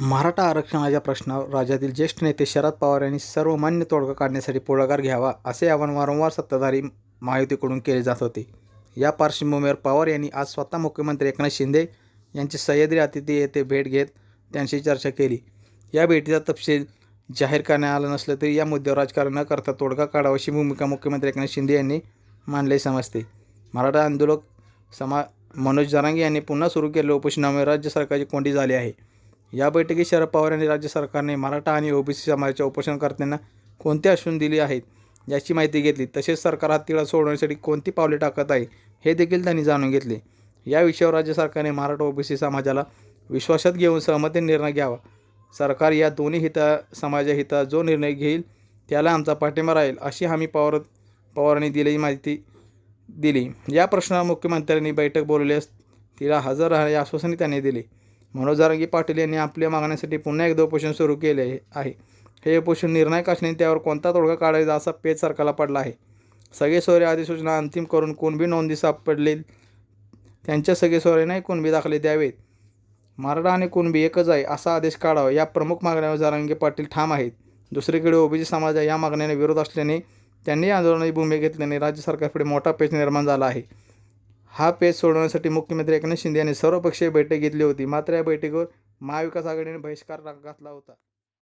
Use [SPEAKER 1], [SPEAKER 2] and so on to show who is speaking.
[SPEAKER 1] मराठा आरक्षणाच्या प्रश्नावर राज्यातील ज्येष्ठ नेते शरद पवार यांनी सर्वमान्य तोडगा काढण्यासाठी पुढाकार घ्यावा असे आवाहन वारंवार सत्ताधारी महायुतीकडून केले जात होते. या पार्श्वभूमीवर पवार यांनी आज स्वतः मुख्यमंत्री एकनाथ शिंदे यांची सह्याद्री अतिथी येथे भेट घेत त्यांशी चर्चा केली. या भेटीचा तपशील जाहीर करण्यात आला नसलं तरी या मुद्द्यावर राजकारण न करता तोडगा काढावा अशी भूमिका मुख्यमंत्री एकनाथ शिंदे यांनी मांडले समजते. मराठा आंदोलक समा मनोज जरांगे यांनी पुन्हा सुरू केलेल्या उपोषणामुळे राज्य सरकारची कोंडी झाली आहे. या बैठकीत शरद पवार यांनी राज्य सरकारने मराठा आणि ओबीसी समाजाच्या उपोषणकर्त्यांना कोणते आश्वासन दिले आहेत याची माहिती घेतली. तसेच सरकार हा तिळा सोडवण्यासाठी कोणती पावले टाकत आहे हे देखील त्यांनी जाणून घेतले. या विषयावर राज्य सरकारने मराठा ओबीसी समाजाला विश्वासात घेऊन सहमतीने निर्णय घ्यावा. सरकार या दोन्ही हिता समाजा हिता जो निर्णय घेईल त्याला आमचा पाठिंबा राहील अशी हमी पवार पवारांनी दिलेली माहिती दिली. या प्रश्नावर मुख्यमंत्र्यांनी बैठक बोलवल्यास तिला हजर राहण्याचे आश्वासनही त्यांनी दिले. मनोज जारंगी पाटील यांनी आपल्या मागण्यासाठी पुन्हा एकदा उपोषण सुरू केले आहे. हे उपोषण निर्णायक असणे त्यावर कोणता तोडगा काढायचा असा पेच सरकारला पडला आहे. सगळे सोयरे अधिसूचना अंतिम करून कुणबी नोंदी सापडले त्यांच्या सगळे सोयरे कुणबी दाखले द्यावेत. मराठा आणि कुणबी एकच आहे असा आदेश काढावा या प्रमुख मागण्यावर जारंगे पाटील ठाम आहेत. दुसरीकडे ओबीसी समाजा या मागण्याने विरोध असल्याने त्यांनी आंदोलनाची भूमिका घेतल्याने राज्य सरकारपुढे मोठा पेच निर्माण झाला आहे. हा पेच सोडवण्यासाठी मुख्यमंत्री एकनाथ शिंदे यांनी सर्वपक्षीय बैठक घेतली होती. मात्र या बैठकीवर महाविकास आघाडीने बहिष्कार घातला होता.